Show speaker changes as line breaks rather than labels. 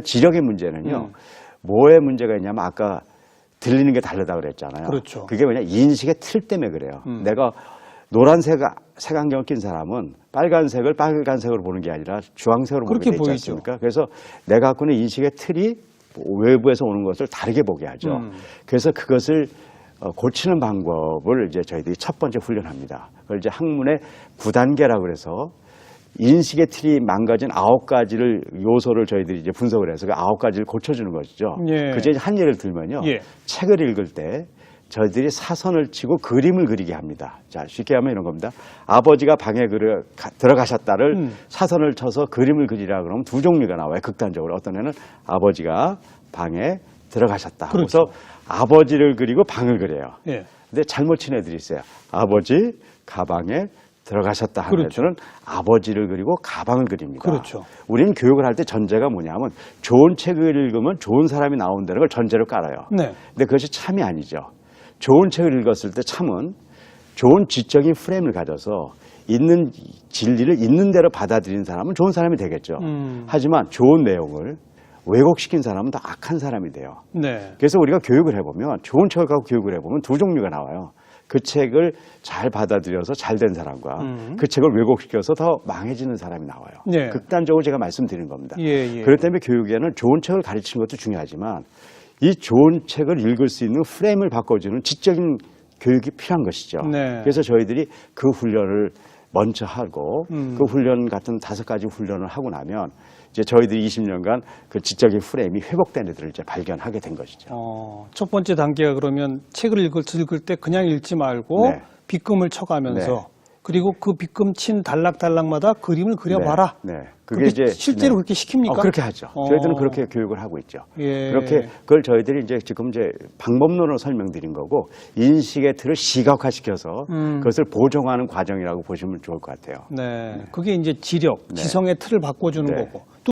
지력의 문제는요.
음.
뭐에 문제가 있냐면 아까 들리는 게 다르다 그랬잖아요.
그렇죠.
그게 뭐냐 인식의 틀 때문에 그래요.
음.
내가 노란색 색안경 낀 사람은 빨간색을 빨간색으로 보는 게 아니라 주황색으로 보게 되지
보이죠.
않습니까? 그래서 내가 갖고 있는 인식의 틀이 외부에서 오는 것을 다르게 보게 하죠.
음.
그래서 그것을 어, 고치는 방법을 이제 저희들이 첫 번째 훈련합니다. 그걸 이제 학문의 9단계라고 그래서 인식의 틀이 망가진 아홉 가지를 요소를 저희들이 이제 분석을 해서 그 아홉 가지를 고쳐주는 것이죠.
예.
그중에 한 예를 들면요.
예.
책을 읽을 때 저희들이 사선을 치고 그림을 그리게 합니다. 자, 쉽게 하면 이런 겁니다. 아버지가 방에 그려, 가- 들어가셨다를
음.
사선을 쳐서 그림을 그리라 그러면 두 종류가 나와요. 극단적으로. 어떤 애는 아버지가 방에 들어가셨다.
그렇죠.
그래서 아버지를 그리고 방을 그려요.
예.
근데 잘못 친 애들이 있어요. 아버지 가방에 들어가셨다 하는
그렇죠.
애들은 아버지를 그리고 가방을 그립니다.
그렇죠.
우리는 교육을 할 때 전제가 뭐냐면 좋은 책을 읽으면 좋은 사람이 나온다는 걸 전제로 깔아요.
네.
근데 그것이 참이 아니죠. 좋은 책을 읽었을 때 참은 좋은 지적인 프레임을 가져서 있는 진리를 있는 대로 받아들이는 사람은 좋은 사람이 되겠죠.
음.
하지만 좋은 내용을 왜곡시킨 사람은 더 악한 사람이 돼요.
네.
그래서 우리가 교육을 해보면 좋은 책을 갖고 교육을 해보면 두 종류가 나와요. 그 책을 잘 받아들여서 잘 된 사람과
음.
그 책을 왜곡시켜서 더 망해지는 사람이 나와요.
네.
극단적으로 제가 말씀드린 겁니다.
예, 예.
그렇기 때문에 교육에는 좋은 책을 가르치는 것도 중요하지만 이 좋은 책을 읽을 수 있는 프레임을 바꿔주는 지적인 교육이 필요한 것이죠.
네.
그래서 저희들이 그 훈련을 먼저 하고
음.
그 훈련 같은 다섯 가지 훈련을 하고 나면 이제 저희들이 20년간 그 지적인 프레임이 회복된 애들을 이제 발견하게 된 것이죠.
어, 첫 번째 단계가 그러면 책을 읽을, 읽을 때 그냥 읽지 말고
네.
빗금을 쳐가면서
네.
그리고 그 빗금 친 단락단락마다 그림을 그려봐라.
네. 네.
그게 실제로 그렇게 시킵니까?
어, 그렇게 하죠.
어.
저희들은 그렇게 교육을 하고 있죠.
예.
그렇게 그걸 저희들이 이제 지금 이제 방법론으로 설명드린 거고 인식의 틀을 시각화시켜서
음.
그것을 보정하는 과정이라고 보시면 좋을 것 같아요.
네. 그게 이제 지력,
네.
지성의 틀을 바꿔주는
네.
거고. 또